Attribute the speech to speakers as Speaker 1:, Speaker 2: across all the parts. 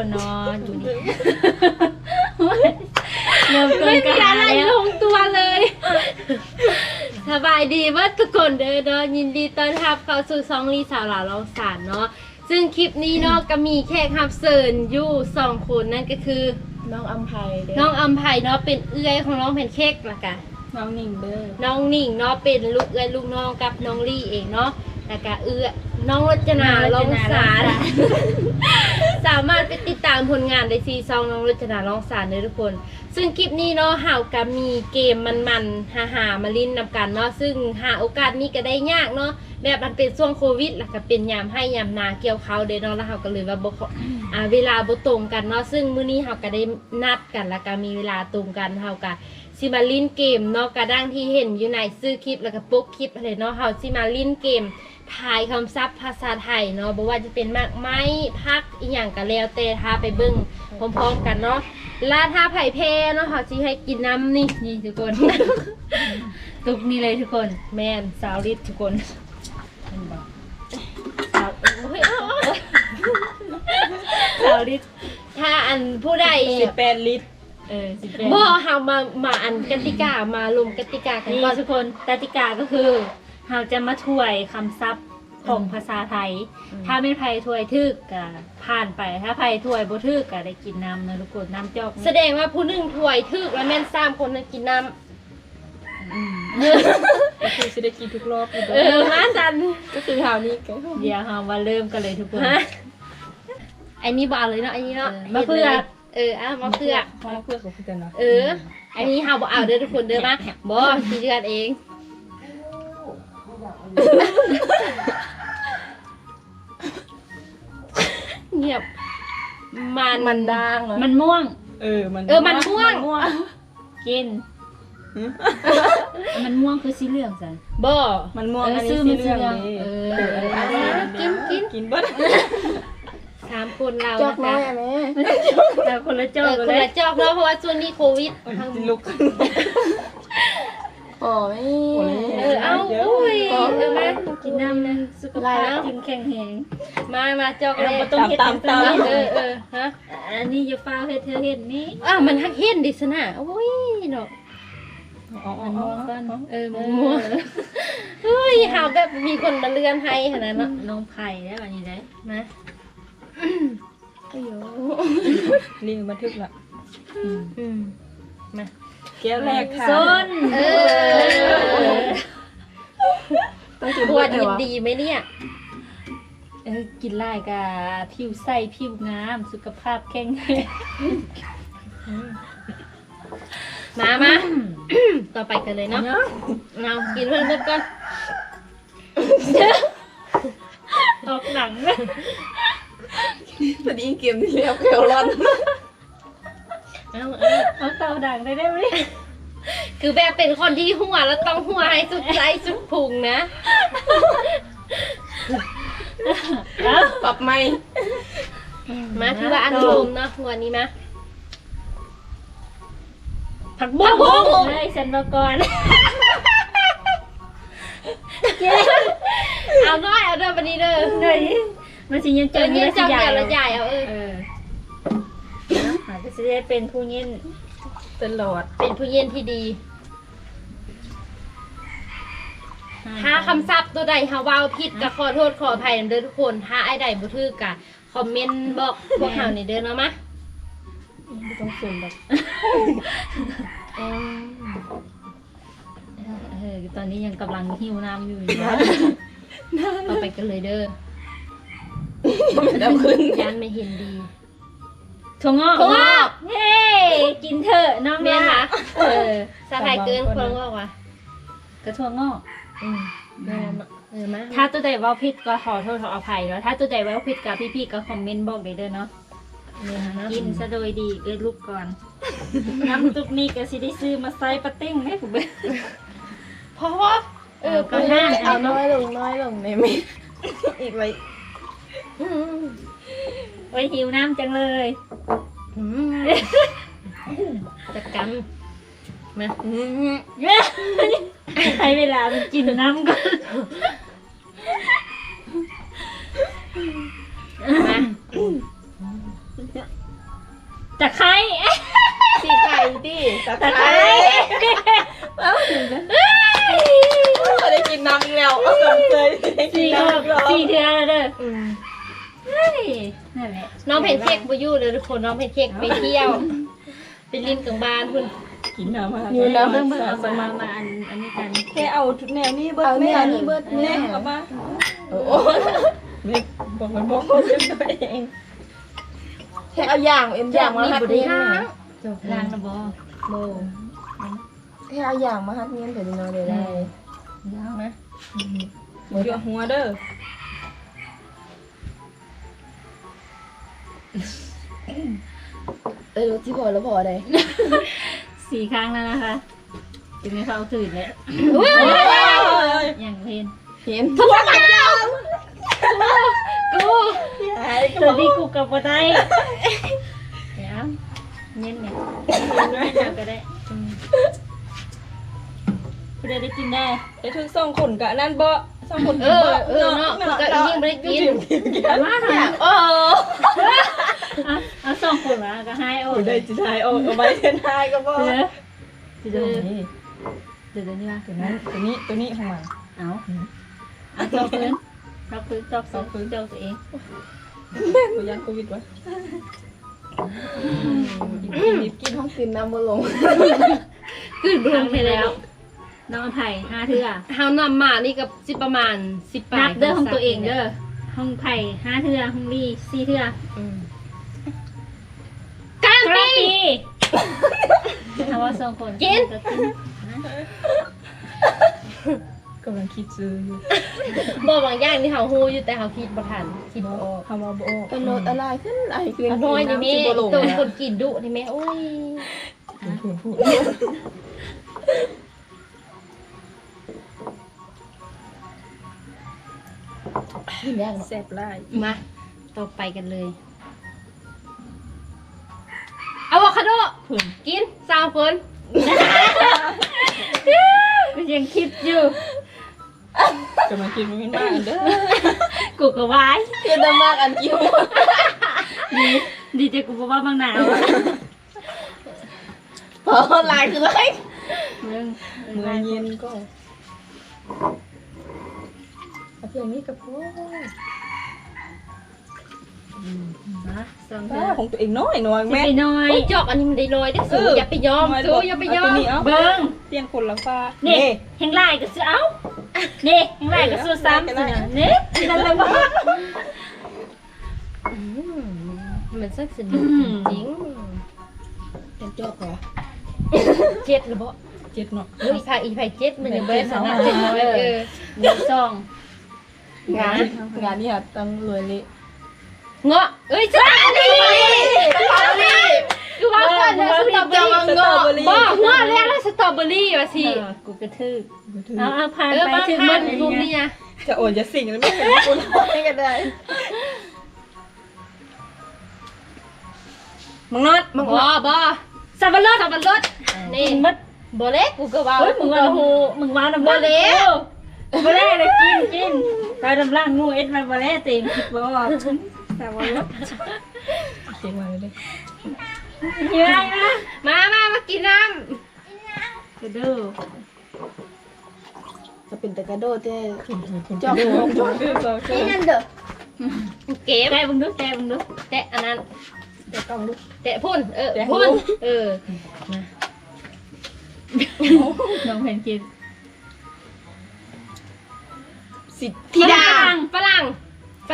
Speaker 1: ดีทุกคนเนาะอยู่นี่ เริ่มต้น
Speaker 2: ไม่
Speaker 1: กั
Speaker 2: มี
Speaker 1: น
Speaker 2: อะไร
Speaker 1: แล้ว
Speaker 2: ลงตัวเลย สบายดีเว่าทุกคนเด้อเนาะยินดีต้อนรับเข้าสู่ซองลีสาวหลาลองสารเนาะซึ่งคลิปนี้เนาะก็มีแขกรับเชิญอยู่สองคนนั่นก็คือ
Speaker 3: น้องอัมไพเด้
Speaker 2: น้องอัมไพเนาะเป็นเอื้อยของน้องแพนเค้กละกัน
Speaker 3: น้องหนิงเด้อ
Speaker 2: น้องหนิงเนาะเป็นลูกเอื้อยลูกน้องกับน้องลี่เองเนาะ แล้วก็เอื้อน้องรจนาลองสาร สามารถไปติดตามผลงานได้ซีซองน้องรจนาลองสารเลยทุกคน ซึ่งคลิปนี้เนาะเฮาก็มีเกมมันๆหาหาๆมาลิ้นนำกันเนาะซึ่งหาโอกาสนี้ก็ได้ยากเนาะแบบมันเป็นช่วงโควิดแล้วก็เป็นยามให้ยามนาเกี่ยวเขาเด้เนาะแล้วเฮาก็เลยว่าบ่ขออ่าเวลาบ่ตรงกันเนาะซึ่งมื้อนี้เฮาก็ได้นัดกันแล้วก็มีเวลาตรงกันเฮาก็สิมาลิ้นเกมเนาะกระดังที่เห็นอยู่ในซื้อคลิปแล้วก็ปุ๊กคลิปอะไรเนาะเฮาสิมาลิ้นเกม ทายคำศัพท์ภาษาไทยเนาะบอกว่าจะเป็นมากไม้พักอีหยังก็แล้วแต่ท้าไปเบิ่งพร้อมๆกันเนาะลาท่าไผ่เพเนาะเขาสิให้กินน้ำนี่
Speaker 1: นี่ทุกคน ตุกนี่เลยทุกคน
Speaker 2: แม่น
Speaker 1: สาวริดทุกคนเห็นบอก
Speaker 2: สาวโอ้ยเอา
Speaker 1: สาวริด
Speaker 2: ถ้าอันผู้ใด
Speaker 3: สิบแปดลิตร
Speaker 1: เออสิบแปด
Speaker 2: บ่เฮามามาอันกติกามาลงกติกากัน
Speaker 1: นี่
Speaker 2: ก่อน
Speaker 1: ทุกคนกติกาก็คือ เราจะมาถวยคำศัพท์ของภาษาไทย ถ้าไม่ไพถวยทึกก็ผ่านไป ถ้าไพถวยบ่ทึกก็ได้กินน้ำนะทุกคนน้ำจอก
Speaker 2: แสดงว่าผู้หนึงถ้วยทึกแล้วแม่น3คนนั้นกินน้ำ
Speaker 1: อืม
Speaker 3: ก็คือสิได้กินทุกรอบอยู่
Speaker 2: เอ
Speaker 3: เด้
Speaker 2: อ
Speaker 3: อ
Speaker 2: มาสัน
Speaker 3: ก็คือเท่านี้ก็
Speaker 1: เดี๋ยวเรามาเริ่มกันเลยทุกคน
Speaker 2: ฮะไอ้นี่บ่เอาเลยเนาะไอ้นี่เนาะ
Speaker 1: เออมะเขือ
Speaker 2: เออเอามาเผือก
Speaker 3: พ่อเพื่อนของพี่กันเนาะ
Speaker 2: เออ อันนี้เฮาบ่เอาเด้อทุกคนเด้อมาบ่สิเดือนเอง เงียบ มัน
Speaker 3: มันด่างเหรอ
Speaker 1: มันม่วง
Speaker 3: เออมัน
Speaker 2: เออมันม่วง
Speaker 3: มันม่วง
Speaker 1: กิน
Speaker 3: หืม
Speaker 1: มันม่วงคือสีเหลืองสัน
Speaker 2: บ่
Speaker 3: มันม่วง
Speaker 1: เออ
Speaker 3: อัน
Speaker 1: ซื้
Speaker 3: นี้
Speaker 1: อ
Speaker 3: สี
Speaker 1: มัน
Speaker 3: เหลือง
Speaker 1: สี
Speaker 3: ดี
Speaker 1: เหลือง
Speaker 3: เออเอออันนี้
Speaker 2: กินกิน
Speaker 3: กินเบิด
Speaker 2: สามคนเรา
Speaker 3: จอกน้อย
Speaker 2: นะ
Speaker 3: อะ
Speaker 2: คะ
Speaker 3: แม่
Speaker 1: แต่คนละ
Speaker 2: เอ
Speaker 1: จอก
Speaker 2: อคน
Speaker 1: เลย
Speaker 2: ละจอกเนาะเพราะว่าช่วงนี้โควิด
Speaker 3: เออ
Speaker 2: ทั้ง
Speaker 3: กินลุก โอ้ย
Speaker 2: เออเอาอุ้ยเออมา
Speaker 1: กินน้ำนะสุขภาพกินแข็งแรง
Speaker 2: มามาจอกเลย
Speaker 1: เราบ่ต้องเฮ็ด
Speaker 3: ตามตาม
Speaker 2: เออเออฮะ
Speaker 1: อันนี้อย่าฟ้าวเฮ็ดเธอเฮ็ดนี่
Speaker 2: อ้าวมันฮักเห็นดิสนะโอ้ยเนาะ
Speaker 3: อ๋ออ๋อ
Speaker 1: มัน
Speaker 3: อ๋
Speaker 1: ม่
Speaker 3: อ
Speaker 1: วงก่อน
Speaker 2: เออมันม่วงเฮ้ยหาแบบมีคนมาเลื่อนให้ขนาดนั้นเนาะ
Speaker 1: น้องไผ่ได้แบบนี้ได้
Speaker 2: นะ
Speaker 3: อายุนี่บันทึกละ
Speaker 2: อืมมา
Speaker 3: แก้วแรกค่ะ
Speaker 1: ส้น
Speaker 2: เออ
Speaker 3: ต้องกิน
Speaker 2: ป
Speaker 3: ด้
Speaker 2: ว
Speaker 3: วย
Speaker 2: ด
Speaker 3: เหร
Speaker 2: ยิ
Speaker 3: อนวะ
Speaker 2: ดีไหมเนี่ย
Speaker 1: เออกินไล่กับผิวใสผิวงาม สุขภาพแข็งแรง
Speaker 2: มามาต่อไปกันเลยเนาะเอากินเพื่อนเพื่อนก่อน
Speaker 1: ออกหนัง
Speaker 3: พอดีเกมที่แล้วแก้วร้อน
Speaker 2: เอาเอา
Speaker 1: เอาเตาดังได้ได้ไหม
Speaker 2: คือแบบเป็นคนที่หัวแล้วต้องหัวให้สุดใจสุดพุงนะ
Speaker 1: เอา
Speaker 3: ปรับไม่
Speaker 2: มาถือว่าอันโดมเนาะหัวนี้มา
Speaker 1: ผักบุ้
Speaker 2: ผักบุ้
Speaker 1: ง
Speaker 2: ง
Speaker 1: ให้ฉันมาก่อน
Speaker 2: เอาน้อยเอาเด้อวันนี้เด้อ
Speaker 1: หน่อยมันสิยัง
Speaker 2: เจอเงี้ย
Speaker 1: สิ
Speaker 2: จัง
Speaker 1: ใหญ่
Speaker 2: เดียวละใหญ่เอาเออ
Speaker 1: เอออาจจะได้เป็นผู้ยิน
Speaker 3: ตลอด
Speaker 2: เป็นผู้เย็นที่ดีถ้าคำศัพท์ตัวใดฮาเว้าผิดก็ขอโทษขออภัยนำเด้อทุกคนถ้าไอ้ใดบ่ถูกก็คอมเมนต์บอกพวกเฮานี่เด้อเนาะมะ
Speaker 3: ไม่ต้องสูงแบบ
Speaker 1: เออตอนนี้ยังกำลังหิวน้ำอยู่นะ
Speaker 2: เอาไปกันเลยเด้อ
Speaker 3: ไม่ได้ขึ้น
Speaker 2: ยันไม่เห็นดี
Speaker 1: ถั่วงอก
Speaker 2: ถั่วงอก
Speaker 1: เฮ้กินเถอะน้อง
Speaker 2: แม่น
Speaker 1: ล่ะ
Speaker 2: คะ
Speaker 1: เออ
Speaker 2: สะพายเกินคนบอกว่า
Speaker 1: กระถั่วงอก
Speaker 2: อืมแม่นเออมา
Speaker 1: ถ้าตัวใดเว่าผิดก็ขอโทษขออภัยเนาะถ้าตัวใดเว่าผิดกับพี่ๆก็คอมเมนต์บอกได้เด้อเนาะ
Speaker 2: เนี่ยนะ
Speaker 1: กินซะโดยดีเอ้ยลูกก่อน น้ำตุกนี้ก็สิได้ซื้อมาใส่ปะเต้งไหมผมเบ้อ
Speaker 2: เพราะว่าเออ
Speaker 1: ก็ห้าม
Speaker 3: เอา
Speaker 1: เอา
Speaker 3: น้
Speaker 1: เนาะ
Speaker 3: อยลงน้อยลงในมีอีกไร
Speaker 2: อืม
Speaker 1: ไว้หิวน้ำจังเลย
Speaker 2: อืมจะกำมา
Speaker 1: ให้เวลามันกินน้ำก่อน
Speaker 2: มา
Speaker 1: ไคร้
Speaker 3: สีไข่ดิตะ
Speaker 1: ตะ
Speaker 3: ไค
Speaker 1: ไค
Speaker 3: ร้
Speaker 1: ร้
Speaker 3: เอ้าได้กินน้ำอีกแล้วเอาสมเคยได้กิน
Speaker 1: สี่
Speaker 3: น้ำอีกแล้ว
Speaker 1: สี่เดือนแล้วเด้อ
Speaker 3: อืม
Speaker 1: เฮ้ยนั่นแหละ
Speaker 2: น้องแพนเค้กบ่อยู่เลยทุก คนน้องแพนเค้กไปเที่ยวไปลินกลางบ้านพุ่น
Speaker 3: กินน้ำมา
Speaker 1: อยู่
Speaker 3: น้
Speaker 1: เบิ่งเบิ่งเอามามาอันอันนี้กัน
Speaker 3: แค่เอาทุกแนวนี้เบิด
Speaker 4: เอาแนว
Speaker 3: แม่
Speaker 4: นี้เบิดแม่
Speaker 3: เอามาโอ้โหนี่บอกมันบอกตัวเอง
Speaker 4: แค่เอาอย่างเอ็มอย่างมาฮัด
Speaker 2: บ่ได้
Speaker 4: เงี้ย
Speaker 2: ล้าง
Speaker 1: จบล้างระบอ
Speaker 2: โบ
Speaker 4: แค่เอาอย่างมาฮัดเงี้ยเดี๋ยวจะนอนเดี๋ยวได้
Speaker 1: ล้างนะ
Speaker 3: หัวหัวหัวเด้อ
Speaker 4: เออรู้ที่พอแล้วพอได้
Speaker 1: สี่ครั้งแล้วนะคะจะไม่เข้าตื่นแล้ว
Speaker 2: อุ้ย
Speaker 1: อย่างเพลน
Speaker 4: เห็น
Speaker 2: ทุกคนมาเจ้ากู
Speaker 1: ตัวที่กูกับบ่ได้เดี๋ยวเน้นเนี่ยไม่จับก็ได้อืมกูได้ได้กินได้
Speaker 3: ไอ้ทุกสองคนกะนั่นบ่สองคน
Speaker 2: เออเออเนาะกูก็ยิ่งบ่ได้กิน
Speaker 1: เอามาเถอะ
Speaker 4: โอ้
Speaker 1: เอาเอาสองคนมาก็ให้โอ้
Speaker 3: โอ้
Speaker 1: ย
Speaker 3: ได้
Speaker 1: เดี๋ยว
Speaker 3: จิตายโอ้เอาไปเทนทายก็บ่
Speaker 1: เดี๋ยว
Speaker 3: เดี๋
Speaker 1: เดี๋
Speaker 3: ย
Speaker 1: ยวว
Speaker 3: นี้
Speaker 1: เดี๋ยวเดี๋ยวนี่ว่า
Speaker 3: ตัวนั้นตัวนี้ตัวนี้ของมัน
Speaker 1: เอาเอาตอกพื้นตอกพื้นตอกสองพื้นเจ้าตัวเอง
Speaker 3: ตัวยันโควิดวะรีบกิน
Speaker 4: ห้องกินน้ำมาลง
Speaker 2: ขึ้นลงไปแล้ว
Speaker 1: น้องอภัยห้าเทื่อ
Speaker 2: เฮานำมานี่ก็สิประมาณ10ปลา
Speaker 1: นั
Speaker 2: ย
Speaker 1: บเด้อของตัวเองเด้อห้องไผ่ห้าเทื่อห้องลี่สี่เทื่อ
Speaker 2: กลาง
Speaker 1: กระ
Speaker 2: ปี
Speaker 1: ปีถ้าว่าสองคน
Speaker 2: กิน
Speaker 1: ก็กินนะ
Speaker 3: กำลังคิดซื้ออยู่
Speaker 2: บ่บางอย่างที่เฮาฮู้อยู่แต่เฮาคิดบ่ทันคิดบ่ออก
Speaker 3: คำว่าบ่ออก
Speaker 4: กระโดดอะไรขึ้นอะไรขึ้น
Speaker 2: อันน้อยนี่แม่ำ
Speaker 4: สิบ่ลง
Speaker 2: ตัว
Speaker 4: นะ
Speaker 2: คนกินดุนี่แม่โอ้ย
Speaker 3: พูดพูด
Speaker 4: กินยากเนาะ
Speaker 3: แซ่บไล่
Speaker 2: มาต่อไปกันเลย โวคาโด
Speaker 3: เพิ่น
Speaker 2: กินสามคน
Speaker 1: ก็ยังคิดอยู่
Speaker 3: กำลังคิดว่ามันมาเด้อ
Speaker 1: กูก็วาย
Speaker 4: เกินมากอันกิ้ว
Speaker 1: ดีดีใจกูบอกว่าบางหนาว
Speaker 4: พอลายคือไร
Speaker 1: มึง
Speaker 3: เมื่อเย็นก็เอาเพียงนี้กับพ่อ
Speaker 1: นะสอง
Speaker 3: ป้า
Speaker 1: เทื่อ
Speaker 3: ของตัวเองน้อยน้อย
Speaker 1: สิ
Speaker 3: แม่
Speaker 1: ไปน้อย
Speaker 2: โอ้ยจอกอันนี้มันได้น้อยได้อสูอย่าไปยอมสูอย่าไปยอม
Speaker 3: เอา
Speaker 1: เบิ้ง
Speaker 3: เตียงคนละฟ้า
Speaker 1: นี่แหงไล่ก็ซื้อเอ้านี่แหงไล่ก็ซื้อซ้ำสินะนี่นั่นแหละบ้า
Speaker 2: อืมมันสักสนุกจริง
Speaker 4: เป็นจอกเหรอ
Speaker 2: ๆเจ็ดหรือเปล่า
Speaker 3: เจ็ดเนาะ
Speaker 2: เฮ้ยพาอีไผ่เจ็ดมันยังไม่ได้สนะเจ็ดน้อยเออ
Speaker 1: หนึ่งสอง
Speaker 4: งานงานนี่ค่ะตั้งรวยเลย
Speaker 2: เงาะเอ้ยสตรอเบอรี่สตรอเบอรี่คือว่าก่อนนะสตรอเบอรี่
Speaker 3: สตรอเบอรี่
Speaker 2: บอกเงาะแล้วแล้วสตรอเบอรี่ว่ะสิ
Speaker 1: เออกูกระทืบเอาเอาผ่าน
Speaker 2: เออ
Speaker 1: ไป
Speaker 2: บาง
Speaker 1: ถึง
Speaker 2: ค
Speaker 1: มั
Speaker 2: รั้
Speaker 1: น
Speaker 2: งรูปนี้อะ
Speaker 3: จะโอนจะสิ่งแล้วไม่เห็นคุณ
Speaker 4: ให้กันได้
Speaker 3: มึงนอด
Speaker 2: บอบอสับปะรดสับปะรดนี่
Speaker 1: กินมัด
Speaker 2: บอเล็กกูก็ว่า
Speaker 1: เฮ้ยมึงว่าหูมึงว่าน้ำล่าง
Speaker 2: บ่แล้ว
Speaker 1: บ่ได้เลยกินกินไปน้ำล่างงูเอ็ดมาบ่แล้วเต็มคิดบ่ว่า แต่ว่าลด
Speaker 3: เขียนมาเลยเด้
Speaker 1: เยอะนะ
Speaker 2: มา มา มากินน้
Speaker 1: กระดู
Speaker 4: จะเป็นแต่กระโดดเจ้
Speaker 3: จอกจอกจอกจอก
Speaker 4: นี่นั่นเด้อำ
Speaker 2: เก็บ
Speaker 1: แต่มึงดูแต่มึงดู
Speaker 2: แตะอันนั้น
Speaker 3: แต่ต้องดู
Speaker 2: แตะพุ่น เออ
Speaker 3: แตะ
Speaker 2: พุ่น
Speaker 3: หู
Speaker 2: เออ
Speaker 1: น้องเพนกิน
Speaker 3: สิท
Speaker 2: ธิดาฝรั่งฝ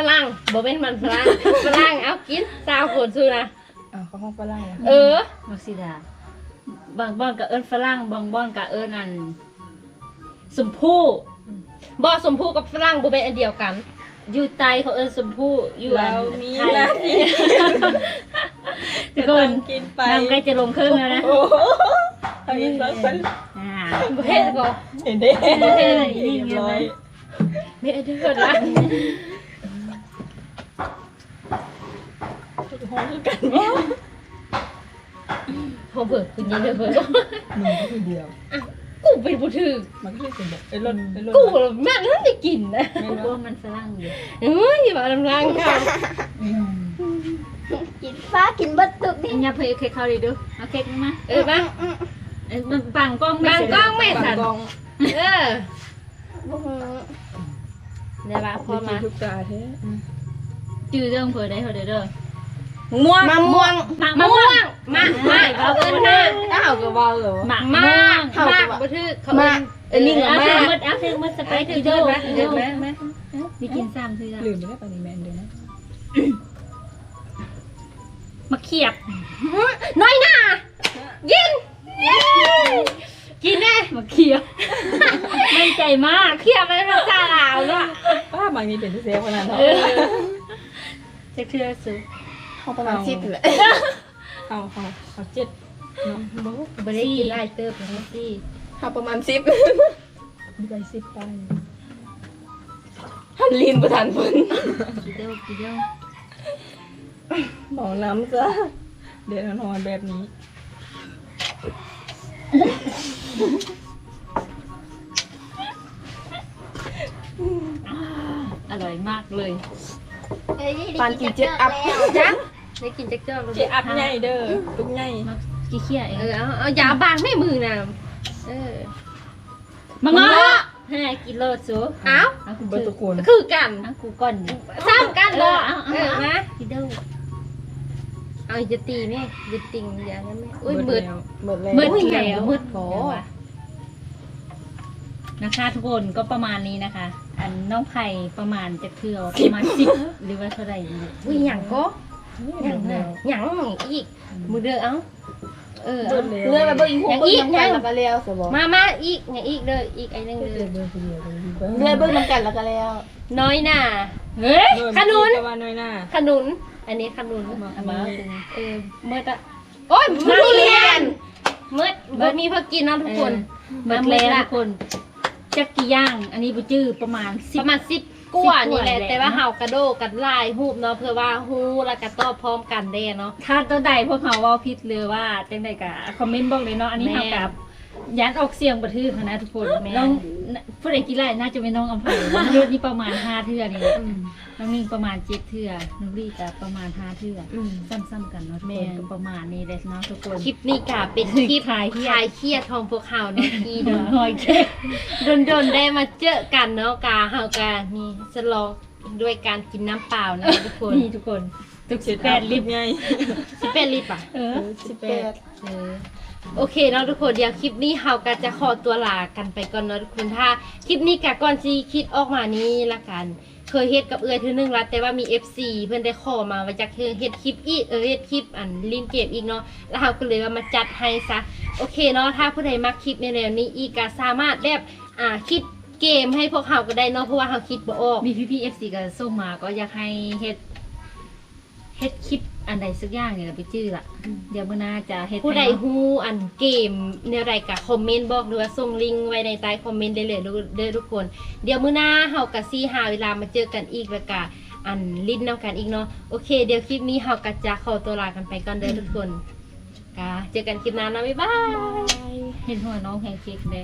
Speaker 2: รั่งบ่เป็นมันฝรั่งฝรั่งเอากินสาวคนสู้นะ
Speaker 3: อ่าเขาห้องฝรั่ง
Speaker 2: เออ
Speaker 1: มักซิดาบางบ้านกับเอิญฝรั่งบางบ้านกับเอิญอันสมพู่
Speaker 2: บ่สมพูกับฝรั่งบ่เป็นอันเดียวกัน
Speaker 1: อยู่ไตเขาเอิญสมพู่อยู่อั
Speaker 3: เรา
Speaker 1: น
Speaker 3: มี
Speaker 1: ไทย
Speaker 3: หน้าที่
Speaker 1: ทุกคน
Speaker 3: กินไป
Speaker 1: น้ำใกล้จะลงครึ่งแล้วนะ
Speaker 3: โอ้โหทำยังไงเป็น
Speaker 1: อ่า
Speaker 2: บ่เฮ็ดก็
Speaker 3: เห็นได้
Speaker 1: เห็นได้เลย
Speaker 3: เรียบร้อย
Speaker 2: ไม่ได้เดือดละ
Speaker 3: ห้องคือกันว่า
Speaker 2: พอเบิกคุณยังเด้อเบิก
Speaker 3: มึงก็คือเดียว
Speaker 2: กูเป็นผู้ถือ
Speaker 3: มันก็เลยเป็นแบบไอ้รถไอ้รถ
Speaker 2: กูแม่นั่นได้กินนะ
Speaker 1: พวกมันฝรั่งอยู่
Speaker 2: เฮ้ยมาลำลังค่ะ
Speaker 3: อืม
Speaker 4: กิน
Speaker 5: กินฟ้ากินเบัดตุกนี่
Speaker 1: อย่าเพยเค้กเขาดิดูเอาเค้กมา
Speaker 2: เออมา
Speaker 1: เอ้ยมันบังกล้องไม่
Speaker 2: บาง
Speaker 1: เสร็จ
Speaker 2: กล้องแม่
Speaker 3: บาง
Speaker 2: สัน
Speaker 3: กอง
Speaker 2: เออ
Speaker 5: บ่ฮู้
Speaker 2: เนี่ยว่าพอ
Speaker 3: มี
Speaker 2: มา
Speaker 3: ทุกตาแท้
Speaker 1: จื้อเรื่องเผยได้เขาเด้อ เด้อ
Speaker 3: ม่วง
Speaker 2: มะม่วง
Speaker 1: มะ
Speaker 2: มะ
Speaker 1: ม่
Speaker 2: ม่
Speaker 1: ว
Speaker 2: ว
Speaker 1: ง
Speaker 2: งมะมะเขาเอิ้นมา
Speaker 3: อ้าวก็เบาเหรอ
Speaker 1: หมาก
Speaker 2: มะ
Speaker 1: ม่วง
Speaker 2: มะบ่ถือเขาเอิ้น
Speaker 3: เอ้ยนี่เหรอ
Speaker 1: เอา
Speaker 3: มา
Speaker 1: เค้กมืดเอาเค้กมืดสไป
Speaker 2: ไป
Speaker 1: ซ์
Speaker 2: ถื
Speaker 1: กิ
Speaker 2: อ
Speaker 1: โด
Speaker 2: เดินมาเดินมามา
Speaker 1: มีกินซ้ำคือ
Speaker 3: ลืมไปแล้วปานิแมนเดี๋ยวนะ
Speaker 1: มาเขียบ
Speaker 2: น้อยหน่ายินกินแน่
Speaker 1: มาเขียบมั่นใจมาก
Speaker 2: เขียบเป็นภาษาลาวเนาะ
Speaker 3: ป้าบางนี้เป็นเซฟขนาดนั้น
Speaker 1: เออจะเชื่อสู
Speaker 4: เขาประมาณ10แหละ
Speaker 3: เอาเอาเอาเจ็ดเนาะ
Speaker 2: บ่ได้กินหลายเติบเลยสิ
Speaker 4: เขาประมาณ10
Speaker 3: มีใบสิบไป
Speaker 4: หันลีนบ่ทันเพิ่น
Speaker 1: กี่เดียวกี่เดียว
Speaker 3: หมอน้ำจ้ะเดี๋ยวนอนแบบนี้
Speaker 1: อร่อยมากเลย
Speaker 4: ปานกินเจ็ดอัพ
Speaker 2: จ้ะ ได้กินจักเจ้า
Speaker 3: เจอัพใหญ่เด้อตุ๊กใหญ่
Speaker 1: มากี่เขี้ยเอง
Speaker 2: เออเอาเอายาบางไม่มือน่ะเออ
Speaker 1: มังงะให้กินโลดสู
Speaker 2: เอ้า
Speaker 1: เอากู
Speaker 3: เบอร์
Speaker 1: ถื
Speaker 3: ตุ
Speaker 1: อก
Speaker 3: คน
Speaker 2: คือกัน
Speaker 1: เอากูก่อนดิ
Speaker 2: ซ้ำกันเลย
Speaker 1: เอาเอา
Speaker 2: เออ
Speaker 1: เอา
Speaker 2: มา
Speaker 1: กี่เดียว
Speaker 2: เอาจะตีแม่จะติงอย่างนั้นแม่อุ้ย
Speaker 3: เบิ
Speaker 2: มื
Speaker 3: ด
Speaker 2: ด
Speaker 3: แล้ว
Speaker 4: หมดแล้ว
Speaker 1: มืด
Speaker 2: อุ้ย
Speaker 1: แล้ว
Speaker 2: หนัง
Speaker 1: มืด
Speaker 2: โอ้
Speaker 1: แล้วอะนะคะทุกคนก็ประมาณนี้นะคะ อันน้องไผ่ประมาณจะเทือประมาณสิบหรือว่าเท่าไหร่นี่แหละ
Speaker 2: อุ้ยหยังก็ หยังน่ะหยังอีกมือเด้อเอ้าเออ
Speaker 3: เบิ
Speaker 2: เอา
Speaker 3: ดแล้ว
Speaker 4: เลื่อนไปเบิ่งอีก
Speaker 2: อย่าง
Speaker 4: เบิ่
Speaker 2: อี
Speaker 4: ง
Speaker 2: ก
Speaker 4: น้ำกัน
Speaker 2: ยัง
Speaker 4: แล้วก็แล้วสบ
Speaker 2: มามาอีกอย่างอีกเด้ออีกไอ้นึง
Speaker 3: เบิ
Speaker 2: เด้อ
Speaker 3: ดเบิดเดียวเบิด
Speaker 4: เลื่อนเบิ่งน้ำกันแล้วก็แล้ว
Speaker 2: น้อยหน่า
Speaker 1: เฮ้ย
Speaker 2: ขนุน
Speaker 3: แต่ว่าน้อยหน้า
Speaker 2: ขนุน อันนี้ขนุน
Speaker 3: มา
Speaker 1: เอามา
Speaker 2: เออเมื่ออะโอ้ยทุเรียนเมื่อบ่มีเพื่อกินเนาะทุกคน
Speaker 1: หมดแล้วทุกคนจักกี่ย่าง อันนี้บุจื้อประมาณสิ
Speaker 2: ป
Speaker 1: บ
Speaker 2: ระมาณสิบ กว่า
Speaker 1: สิบกว่า
Speaker 2: นี่แหละ
Speaker 1: แหละ
Speaker 2: แต่ว่าเห่ากระโดดกันลายหูบเนาะเพื่อว่าหูแล้วก็ตอบพร้อมกันได้เนาะ
Speaker 1: ถ้าตัวใดพวกเขาเว่าผิดหรือว่าจังใดกะคอมเมนต์บอกเลยเนาะอันนี้
Speaker 2: แม่
Speaker 1: เฮากับ ยันออกเสียงบันทึกนะทุกคน
Speaker 2: แม่
Speaker 1: น้องผู้ใดกีฬาน่าจะเป็นน้องอำเภอน้องรุ่นนี่ประมาณห้าเทื่อนี่แหละน้องนิ่งประมาณเจ็ดเทื่อน้องลี่ก็ประมาณห้าเทื่อ
Speaker 2: อืม
Speaker 1: ซ้ำๆกันเนาะทุก
Speaker 2: แม่
Speaker 1: คนก็ประมาณนี้เลยเนาะทุกคน
Speaker 2: คลิปนี้กะเป็นคลิป
Speaker 1: คลายเครียด
Speaker 2: คลายเครียดของพวกเขาเนาะที่
Speaker 1: เดิ
Speaker 2: เนาะ
Speaker 1: นหอยเค้ก
Speaker 2: โดนๆได้มาเจอกันเนาะกาเฮากานี่สลองด้วยการกินน้ำเปล่านะทุกคน
Speaker 1: นี่ทุกคนทุกสิบแปดลิตร
Speaker 3: ไง
Speaker 2: สิเป็นลิปอะ
Speaker 1: เออ
Speaker 3: สิบแปด
Speaker 2: เออ โอเคเนาะทุกคนเดี๋ยวคลิปนี้เฮาก็จะขอตัวลากันไปก่อนเนาะทุกคนถ้าคลิปนี้กะก่อนสิคิดออกมานี้ละกัน เคยเฮ็ดกับเอื้อยเทื่อนึงล้วแต่ว่ามี FC เพื่อนได้ขอมาว่าอยากเฮ็ดคลิปอีกเออเฮ็ดคลิปอันลินเกมอีกเนาะแล้วเฮาก็เลยว่ามาจัดให้ซะโอเคเนาะถ้าผู้ใดมักคลิปในแนวนี้อีกก็สามารถแบบอ่าคิดเกมให้พวกเฮาก็ได้เนาะเพราะว่าเฮาคิดบ่ออก
Speaker 1: มีพี่พี่เอฟซีก็ส่งมาก็อยากให้เฮ็ดเฮ็ดคลิป อันใดสักอย่างเนี่ยไปจื้อละเดี๋ยวมื่อหน้าจะเฮ็ด
Speaker 2: ผู้ใด
Speaker 1: ให้เนาะ
Speaker 2: ฮู้อันเกมแนวใดก็คอมเมนต์บอกหรือว่าส่งลิงก์ไว้ในใต้คอมเมนต์ได้เลยเด้อทุกคน เดี๋ยวมื้อหน้าเฮาก็สิหาเวลามาเจอกันอีกแล้วก็อันลิ้นนำกันอีกเนาะโอเค เดี๋ยวคลิปนี้เฮาก็จะขอตัวลากันไปก่อนเด้อทุกคนกะเจอกันคลิปหน้านะบ๊ายบาย
Speaker 1: เห็นหัวน้องแพนเค้กเด้